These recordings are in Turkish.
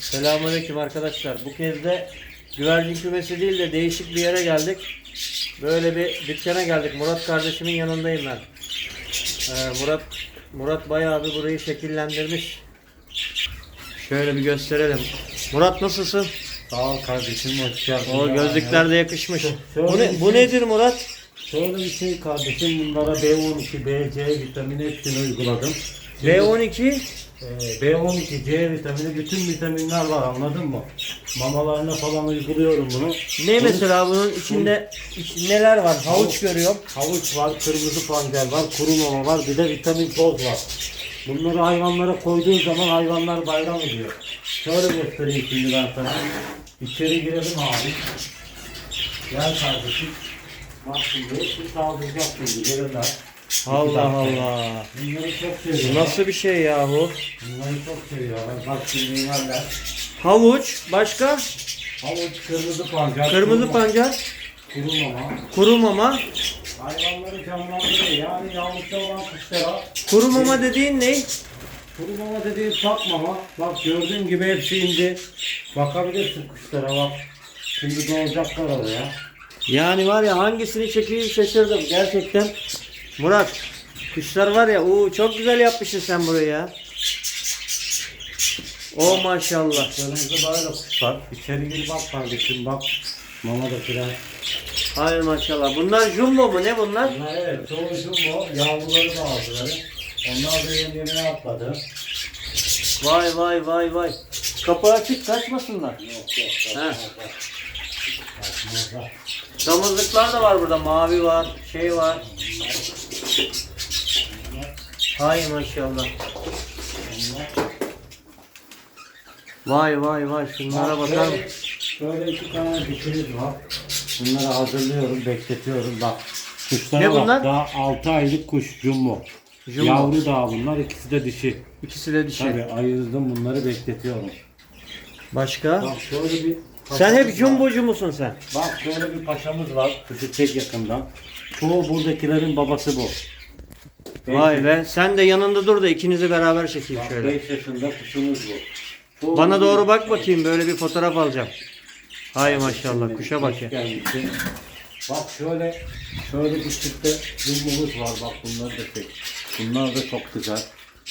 Selamünaleyküm arkadaşlar. Bu kez de güvercin kümesi değil de değişik bir yere geldik. Böyle bir dükkana geldik. Murat kardeşimin yanındayım ben. Ee, Murat Murat bayağı bir burayı şekillendirmiş. Şöyle bir gösterelim. Murat nasılsın? Sağ ol kardeşim hoş geldin. O gözlükler de yakışmış. Bu, ne, bu şey- nedir Murat? Şöyle bir şey kardeşim bunlara B12, B, C vitamini hepsini uyguladım. B12 Ee, B12, C vitamini bütün vitaminler var anladın mı? Mamalarına falan uyguluyorum bunu. ne Bunun mesela bunun içinde iç- neler var? Havuç görüyorum. Havuç var, kırmızı pancar var, kuru mama var, bir de vitamin toz var. Bunları hayvanlara koyduğun zaman hayvanlar bayram ediyor. Şöyle göstereyim şimdi ben sana. İçeri girelim abi. Gel kardeşim. Bak şimdi hepsi saldıracak şimdi gelirler. Allah Allah. Bunları çok seviyorlar. Bu nasıl bir şey yahu? Bunları çok seviyorlar. Bak şimdi yerler. Havuç, başka? Havuç, kırmızı pancar, Kırmızı pancar, kuru mama. kuru mama. Hayvanları canlandırıyor. Yani yavrusu olan kuşlara Kuru mama dediğin ne? Kuru mama dediğin sap mama. Bak gördüğün gibi hepsi indi. Bakabilirsin kuşlara bak. Şimdi doğacaklar oraya. Yani var ya hangisini çekeyim şaşırdım gerçekten. Murat, kuşlar var ya, oo çok güzel yapmışsın sen burayı ya. O maşallah. Önümüzde böyle kuşlar. İçeri gir bak kardeşim bak. Mama da filan. Hayır maşallah. Bunlar jumbo mu ne bunlar? Bunlar evet çoğu jumbo. Yavruları bazıları. Onlar da yeni atladı. Vay vay vay vay. Kapı açık kaçmasınlar. Yok yok. Kaçmazlar. Damızlıklar da var burada. Mavi var, şey var. Hay maşallah. Vay vay vay şunlara bakar mısın? Şöyle, iki tane dişimiz var. Bunları hazırlıyorum, bekletiyorum. Bak kuşlara Ne bak. bunlar? Daha 6 aylık kuş jumbo. Jumbo. Yavru daha bunlar. ikisi de dişi. İkisi de dişi. Tabii ayırdım bunları bekletiyorum. Başka? Bak şöyle bir Sen hep jumbocu musun sen? Bak şöyle bir paşamız var. Çek yakından. Çoğu buradakilerin babası bu. Vay be. Sen de yanında dur da ikinizi beraber çekeyim şöyle. 5 yaşında kuşumuz bu. Çoğu Bana doğru bak bakayım böyle bir fotoğraf alacağım. Hay maşallah kuşa bak ya. gelmişti. Bak şöyle şöyle bir çifte jumbomuz var bak bunlar da tek. Bunlar da çok güzel.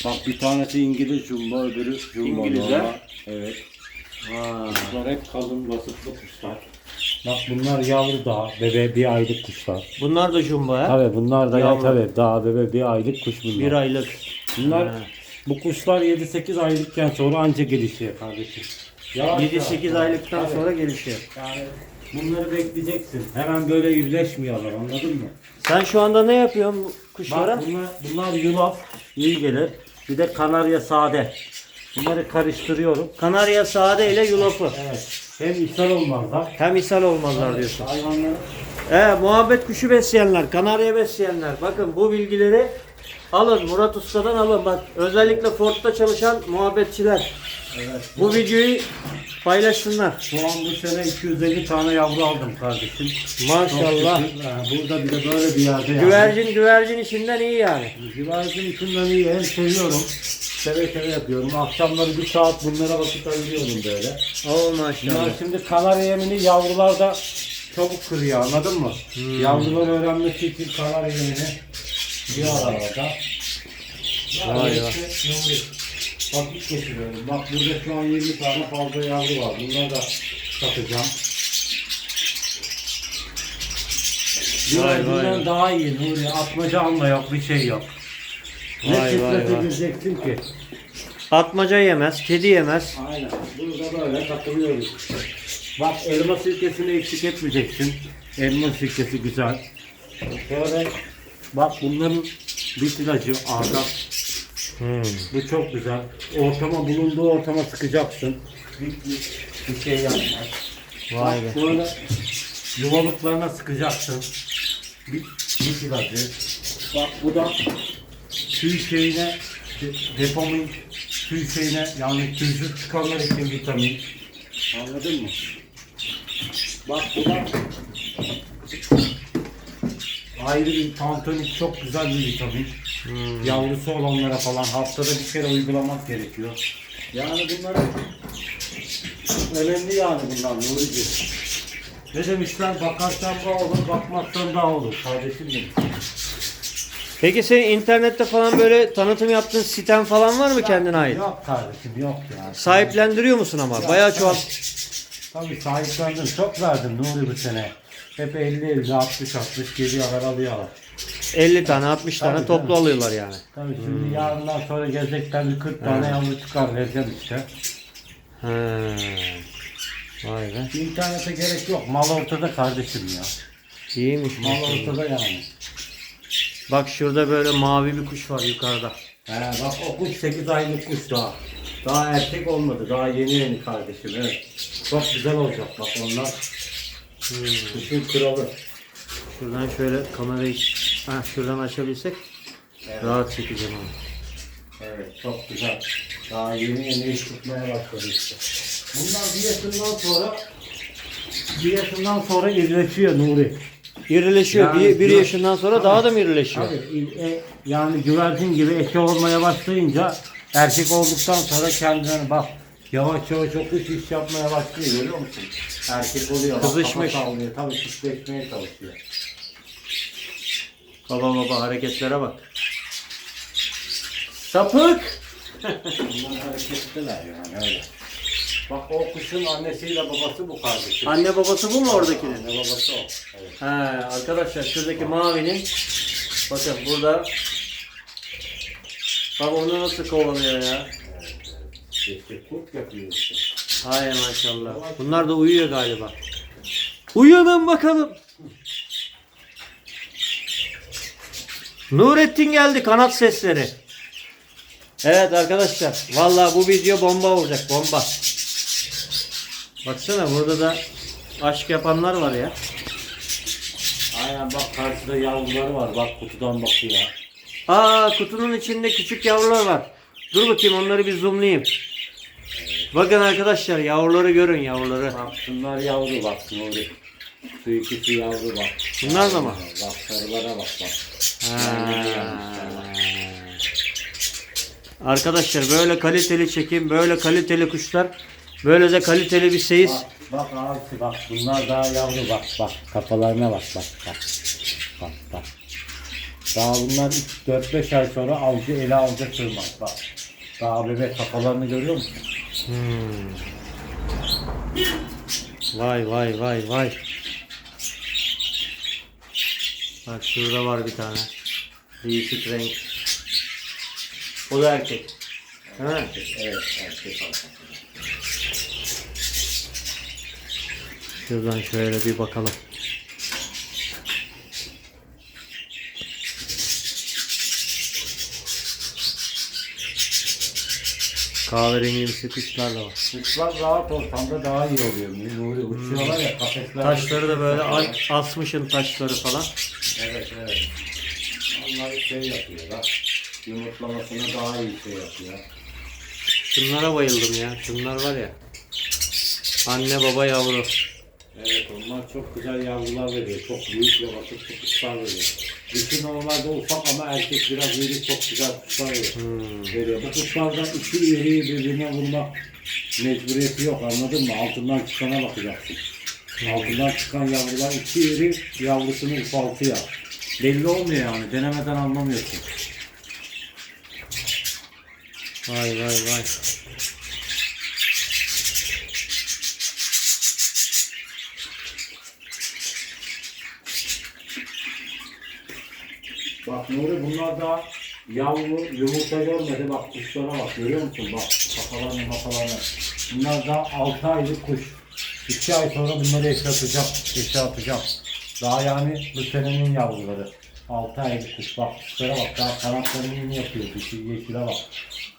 Bak bir tanesi İngiliz jumbo öbürü jumbo İngilizler? normal. Evet. Kuşlar hep kalın vasıflı kuşlar. Bak bunlar yavru daha bebe bir aylık kuşlar. Bunlar da jumbo ha. Tabii bunlar da ya Yavru. tabii daha bebe bir aylık kuş bunlar. Bir aylık. Bunlar Ha. bu kuşlar 7-8 aylıkken sonra anca gelişiyor kardeşim. Yavaş 7-8 yavaş. aylıktan Tabii. sonra gelişiyor. Yani bunları bekleyeceksin. Hemen böyle yüzleşmiyorlar anladın mı? Sen şu anda ne yapıyorsun bu kuşlara? Bak bunlar, bunlar yulaf iyi gelir. Bir de kanarya sade. Bunları karıştırıyorum. Kanarya sade ile yulafı. Evet. Hem ishal olmazlar. Hem ishal olmazlar diyorsun. Hayvanları Ee, muhabbet kuşu besleyenler, kanarya besleyenler. Bakın bu bilgileri alın Murat Usta'dan alın. Bak özellikle Ford'da çalışan muhabbetçiler. evet. Bu videoyu paylaşsınlar. Şu an bu sene 250 tane yavru aldım kardeşim. Maşallah. Çok şükür. Ha, Burada bir de böyle bir yerde yani. Güvercin güvercin işinden iyi yani. Güvercin içinden iyi. Hem seviyorum. Seve seve yapıyorum. Akşamları bir saat bunlara vakit ayırıyorum böyle. Oo Bunlar maşallah. şimdi kanarya yemini yavrular da çabuk kırıyor anladın mı? Hmm. Yavrular öğrenmesi için kanarya yemini bir aralarda. Vay vay. Vakit geçiriyorum. Bak burada şu an 20 tane fazla yavru var. Bunları da satacağım. Vay, Vay, vay, bundan daha iyi Nuri. Atmaca alma yok bir şey yok. Ne Vay, vay, ki? Atmaca yemez, kedi yemez. Aynen. Burada böyle takılıyoruz. Bak elma sirkesini eksik etmeyeceksin. Elma sirkesi güzel. Şöyle bak bunların bit ilacı ağda. Hmm. Bu çok güzel. Ortama bulunduğu ortama sıkacaksın. Bir, bir, bir şey yapmaz. Vay Bak be. böyle yuvalıklarına sıkacaksın. Bir, bit ilacı. Bak bu da tüy şeyine de- depomun tüy şeyine yani tüysüz çıkanlar için vitamin. Anladın mı? Bak bu da ayrı bir tantonik çok güzel bir vitamin. Hmm. Yavrusu olanlara falan haftada bir kere uygulamak gerekiyor. Yani bunları Önemli yani bunlar Nuri'ciğim. Ne demişler bakarsan da olur, bakmazsan da olur kardeşim benim. Peki senin internette falan böyle tanıtım yaptığın siten falan var mı kendine ait? Yok kardeşim yok ya. Sahiplendiriyor musun ama? Bayağı çoğalt. Tabii sahiplendim. Çok verdim Nuri bu sene. Hep 50 50 60 60 geliyorlar alıyorlar. 50 tane 60 tane Tabii, toplu tabii. alıyorlar yani. Tabii şimdi yarından sonra gelecekten bir 40 tane yavru çıkar vereceğim işte. He. Vay be. İnternete gerek yok. Mal ortada kardeşim ya. İyiymiş. Mal ortada yani. Bak şurada böyle mavi bir kuş var yukarıda. He bak o kuş 8 aylık kuş daha. Daha erkek olmadı. Daha yeni yeni kardeşim. Evet. Çok güzel olacak bak onlar. Hmm. Kuşun kralı. Şuradan şöyle kamerayı ha, şuradan açabilsek Evet. rahat çekeceğim onu. Evet çok güzel. Daha yeni yeni iş tutmaya başladı işte. Bunlar bir yaşından sonra bir yaşından sonra irileşiyor Nuri. İrileşiyor. Yani bir, bir yaşından sonra Tabii. daha da mı irileşiyor? Tabii e, yani güvercin gibi eki olmaya başlayınca erkek olduktan sonra kendine bak yavaş yavaş o kuş iş yapmaya başlıyor görüyor musun? Erkek oluyor. Kızışmış. sallıyor. Tabii çiftleşmeye çalışıyor. Baba baba hareketlere bak. Sapık. Bunlar hareketliler yani öyle. Bak o kuşun annesiyle babası bu kardeşim. Anne babası bu mu oradakinin? Anne babası o. Evet. He arkadaşlar şuradaki mavinin bakın burada Bak onu nasıl kovalıyor ya. İşte kurt yapıyor işte. Hay maşallah. Bunlar da uyuyor galiba. Uyanın bakalım. Nurettin geldi kanat sesleri. Evet arkadaşlar. Vallahi bu video bomba olacak bomba. Baksana burada da aşk yapanlar var ya. Aynen bak karşıda yavruları var. Bak kutudan bakıyor. Aa kutunun içinde küçük yavrular var. Dur bakayım onları bir zoomlayayım. Bakın arkadaşlar yavruları görün yavruları. Bak yavru bak Nuri. Şu ikisi yavru bak. Bunlar da mı? Bak sarılara bak bak. Ha. Arkadaşlar böyle kaliteli çekim, böyle kaliteli kuşlar, böyle de kaliteli bir seyis. Bak, bak abi bak bunlar daha yavru bak bak kafalarına bak bak bak. Bak bak. Daha bunlar 4-5 ay sonra avcı ele avcı sığmaz bak. Daha bebek kafalarını görüyor musun? Hmm. Vay vay vay vay. Bak şurada var bir tane. Değişik renk. O da erkek. Ha. Evet erkek alfa. Şuradan şöyle bir bakalım. Kahverengimsi kuşlar da var. Kuşlar rahat ortamda daha iyi oluyor. Nuri uçuyorlar ya kafesler. Taşları da böyle a- asmışın taşları falan. Evet evet. Onlar şey yapıyor bak. Yumurtlamasına daha iyi şey yapıyor. Şunlara bayıldım ya. Şunlar var ya. Anne baba yavru. Onlar çok güzel yavrular veriyor. Çok büyük ve vakıflı kuşlar veriyor. Dişi normalde ufak ama erkek biraz iri çok güzel kuşlar veriyor. Hmm. veriyor. Bu kuşlardan iki iriyi birbirine vurmak mecburiyeti yok anladın mı? Altından çıkana bakacaksın. Altından çıkan yavrular iki iri yavrusunu ufaltıyor. Belli olmuyor yani denemeden anlamıyorsun. Vay vay vay. Bak Nuri bunlar da yavru yumurta görmedi. Bak kuşlara bak görüyor musun? Bak kafalarına kafalarına. Bunlar da 6 aylık kuş. 2 ay sonra bunları eşe atacağım. Eşe atacağım. Daha yani bu senenin yavruları. 6 aylık kuş. Bak kuşlara bak. Daha kanatlarını yeni yapıyor. Dişi yeşile bak.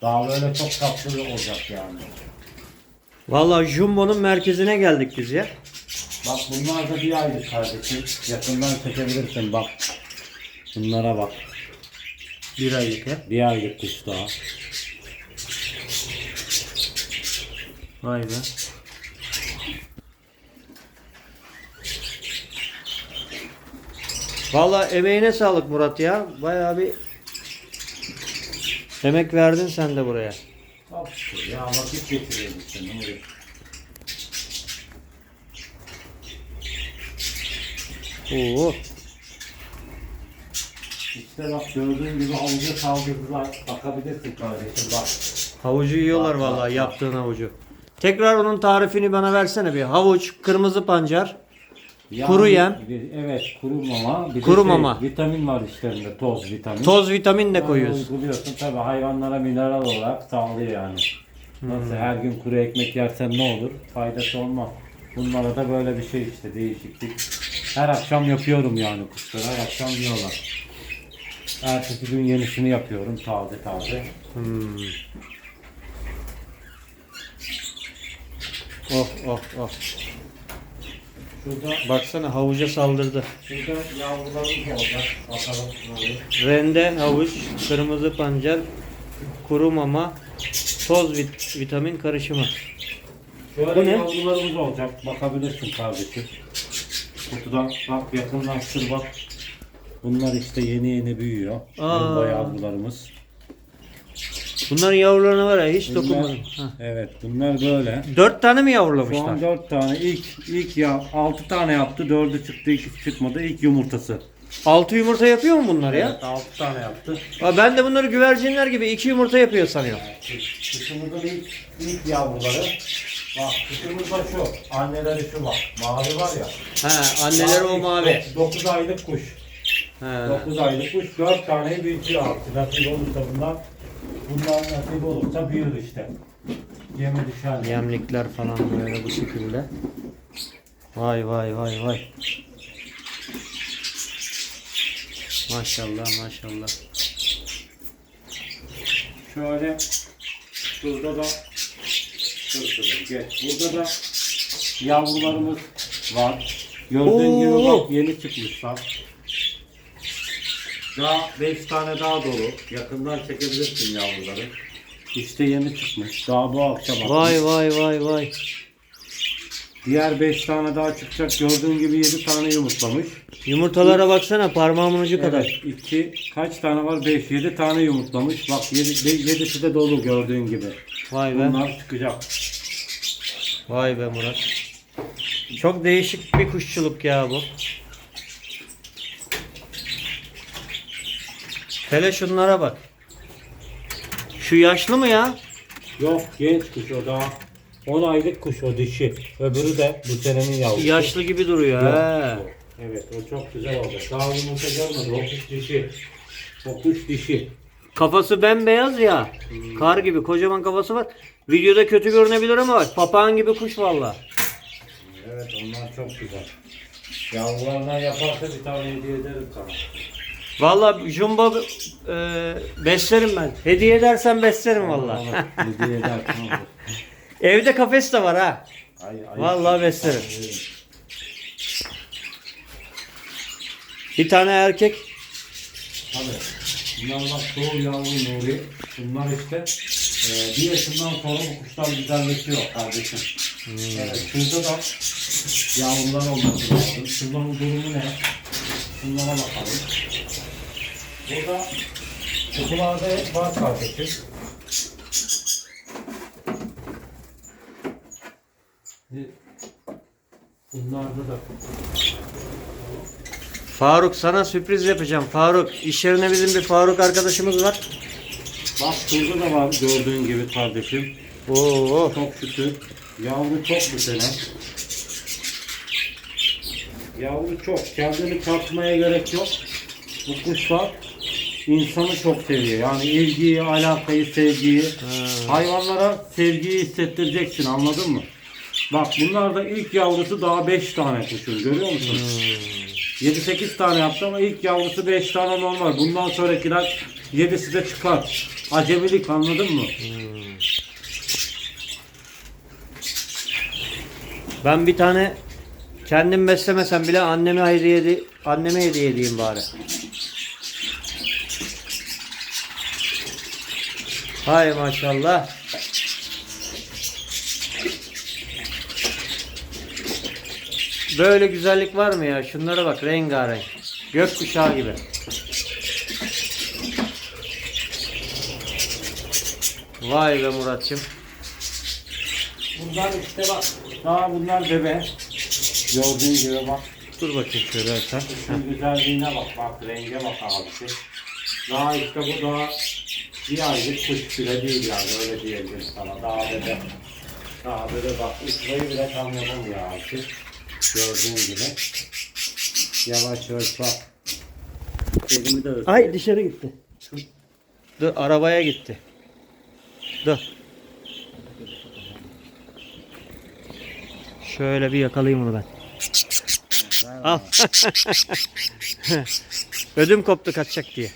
Daha böyle çok tatlı olacak yani. Vallahi Jumbo'nun merkezine geldik biz ya. Bak bunlar da bir aylık kardeşim. Yakından çekebilirsin bak. Bunlara bak. Bir aylık ya. Bir aylık kuş daha. Vay be. Valla emeğine sağlık Murat ya. Bayağı bir emek verdin sen de buraya. Tabii ya vakit getiriyorum sen. Oo. İşte bak gördüğün gibi havuca saldırdılar. Bakabilirsin kardeşim bak. Havucu yiyorlar vallahi yaptığın havucu. Tekrar onun tarifini bana versene bir. Havuç, kırmızı pancar. Yani Kuru yem. Evet kuru mama. Bir Kuru şey, mama. Vitamin var içlerinde toz vitamin. Toz vitamin de Yani koyuyoruz. Uyguluyorsun tabi hayvanlara mineral olarak sağlıyor yani. Nasıl her gün kuru ekmek yersen ne olur? Faydası olmaz. Bunlara da böyle bir şey işte değişiklik. Her akşam yapıyorum yani kuşlara. Her akşam yiyorlar. Ertesi gün yenisini yapıyorum taze taze. Hmm. Oh oh oh. Şurada, Baksana havuca saldırdı. şurada yavrularımız olacak. Bakalım. Rende, havuç, kırmızı pancar, kuru mama, toz vit- vitamin karışımı. Şöyle Bu ne? yavrularımız olacak. Bakabilirsin kardeşim. Kutudan bak yakınlaştır bak. Bunlar işte yeni yeni büyüyor. Aa. Yolda yavrularımız. Bunların yavrularına var ya hiç Bunlar- dokunmadım. Ha. Evet bunlar böyle. Dört tane mi Şu an yavrulamışlar? 4 tane ilk ilk ya 6 tane yaptı. 4'ü çıktı, ikisi çıkmadı. İlk yumurtası. Altı yumurta yapıyor mu bunlar ya? Evet, 6 tane yaptı. Aa, ben de bunları güvercinler gibi iki yumurta yapıyor sanıyorum. Kuşumuzun ilk, ilk yavruları. Bak kuşumuz da şu. Anneleri şu bak. Mavi var ya. Ha, anneleri o mavi. 9 aylık kuş. Ha. 9 aylık kuş 4 tane büyütüyor artık. Nasip olursa bunlar bunlar nasip olursa büyür işte. Yeme düşer. Yemlikler falan böyle bu şekilde. Vay vay vay vay. Maşallah maşallah. Şöyle burada da dur geç. Burada da yavrularımız var. Gördüğün gibi Oo. bak yeni çıkmışlar. Daha 5 tane daha dolu. Yakından çekebilirsin yavruları. İşte yeni çıkmış. Daha bu akşam atmış. Vay vay vay vay. Diğer 5 tane daha çıkacak. Gördüğün gibi 7 tane yumurtlamış. Yumurtalara baksana parmağımın ucu kadar. Evet, iki, kaç tane var? 5, 7 tane yumurtlamış. Bak 7, 7'si de dolu gördüğün gibi. Vay be. Bunlar çıkacak. Vay be Murat. Çok değişik bir kuşçuluk ya bu. Hele şunlara bak. Şu yaşlı mı ya? Yok genç kuş o daha. 10 aylık kuş o dişi. Öbürü de bu senenin yavrusu. Yaşlı gibi duruyor Yok, o. Evet o çok güzel olacak. Daha yumurta görmedi. O kuş dişi. O kuş dişi. Kafası bembeyaz ya. Kar gibi kocaman kafası var. Videoda kötü görünebilir ama bak papağan gibi kuş valla. Evet onlar çok güzel. Yavrularından yaparsa bir tane hediye ederim sana. Valla jumbo e, beslerim ben. Hediye edersen beslerim valla. Hediye eder. tamam. Evde kafes de var ha. Ay, ay, Vallahi beslerim. Bir tane erkek. Tabii. Bunlar bak doğu yavru nuri. Bunlar işte e, bir yaşından sonra bu kuşlar güzelleşiyor kardeşim. Evet, şurada da yavrular olması lazım. Şunların durumu ne? Şunlara bakalım. Burada kutularda hep var kardeşim. Bunlarda da Faruk sana sürpriz yapacağım. Faruk iş yerine bizim bir Faruk arkadaşımız var. Bak şurada da var gördüğün gibi kardeşim. Oo. Çok şükür. Yavru çok bu sene. Yavru çok. Kendini katmaya gerek yok. Bu kuşlar insanı çok seviyor. Yani ilgiyi, alakayı, sevgiyi. Hayvanlara sevgiyi hissettireceksin anladın mı? Bak bunlar da ilk yavrusu daha 5 tane kuşun görüyor musun? 7-8 tane yaptı ama ilk yavrusu 5 tane normal. Bundan sonrakiler 7'si de çıkar. Acemilik anladın mı? Ben bir tane kendim beslemesem bile anneme hediye anneme hediye edeyim bari. Hay maşallah. Böyle güzellik var mı ya? Şunlara bak rengarenk. Gökkuşağı gibi. Vay be Muratçım. Bunlar işte bak. Daha bunlar bebe. Gördüğün gibi bak. Dur bakayım şöyle sen. Şunun güzelliğine bak bak renge bak abisi. Daha işte bu daha bir aylık kuş bile değil yani öyle diyebilirim sana. Daha bebe. Daha böyle bak uçmayı bile tam yapamıyor abisi. Gördüğün gibi. Yavaş yavaş bak. Elimi de ısır. Ay dışarı gitti. Dur arabaya gitti. Dur. Şöyle bir yakalayayım onu ben. Al. Ödüm koptu kaçacak diye.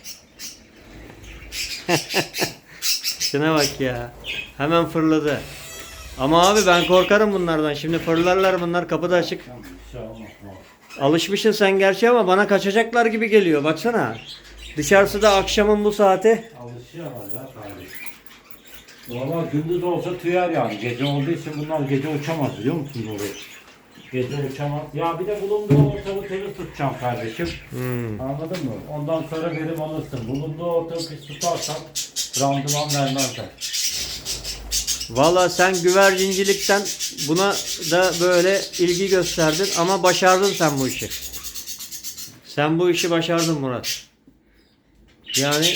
Şuna bak ya. Hemen fırladı. Ama abi ben korkarım bunlardan. Şimdi fırlarlar bunlar kapıda açık. Şey. Alışmışsın sen gerçi ama bana kaçacaklar gibi geliyor. Baksana. Dışarısı da akşamın bu saati. Alışıyorlar ya kardeşim. Valla gündüz olsa tüyer yani. Gece olduğu için bunlar gece uçamaz biliyor musun Nuri? Gece uçamaz. Ya bir de bulunduğu ortamı temiz tutacağım kardeşim. Hmm. Anladın mı? Ondan sonra verim alırsın. Bulunduğu ortamı pis tutarsan randıman vermezler. Valla sen güvercincilikten buna da böyle ilgi gösterdin ama başardın sen bu işi. Sen bu işi başardın Murat. Yani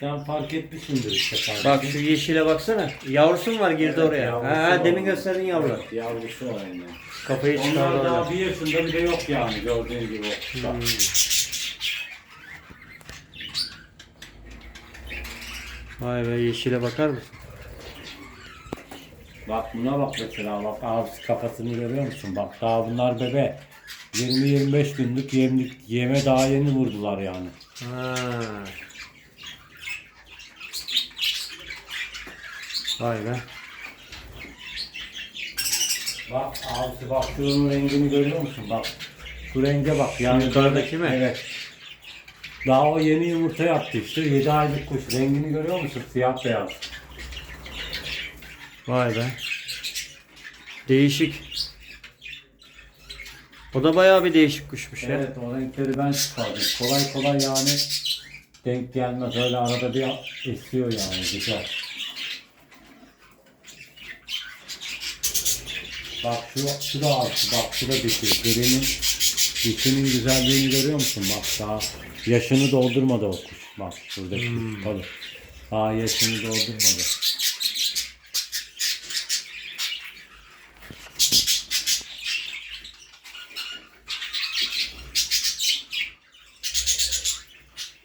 Sen fark etmişsindir işte kardeşim. bak şu yeşile baksana. Yavrusu mu var girdi Evet, oraya. yavrusu Ha, var. demin gösterdin yavru. Yavrusu var aynı. Kafayı çıkardı Onlar orada. daha bir yaşında bile yok yani gördüğün gibi. Bak. Hmm. Vay be yeşile bakar mısın? Bak buna bak mesela bak ağzı kafasını görüyor musun? Bak daha bunlar bebe. 20-25 günlük yemlik, yeme daha yeni vurdular yani. Ha. Vay be. Bak abisi bak şunun rengini görüyor musun? Bak şu renge bak yani. yukarıdaki mi? Evet. Daha o yeni yumurta yaptı işte 7 aylık kuş. Rengini görüyor musun? Siyah beyaz. Vay be. Değişik. O da bayağı bir değişik kuşmuş ya. Evet o renkleri ben çıkardım. Kolay kolay yani denk gelmez. Öyle arada bir esiyor yani güzel. Bak şu, şu da artı, bak şu da dişi. Grinin dişinin güzelliğini görüyor musun? Bak daha yaşını doldurmadı o kuş. Bak şuradaki kuş tabii. Daha yaşını doldurmadı.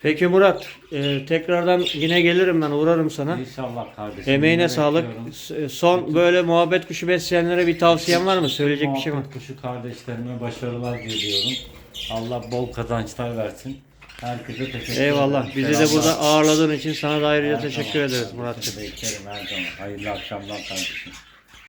Peki Murat, e, tekrardan yine gelirim ben, uğrarım sana. İnşallah kardeşim. Emeğine Yine sağlık. bekliyorum. S- Son böyle muhabbet kuşu besleyenlere bir tavsiyen var mı? Söyleyecek bir şey var mı? Muhabbet kuşu kardeşlerime başarılar diliyorum. Allah bol kazançlar versin. Herkese teşekkür Eyvallah. ederim. Bizi de Selamlar. burada ağırladığın için sana da ayrıca Her teşekkür zaman ederiz kardeşim, Murat'cığım. Beklerim her zaman. Hayırlı akşamlar kardeşim.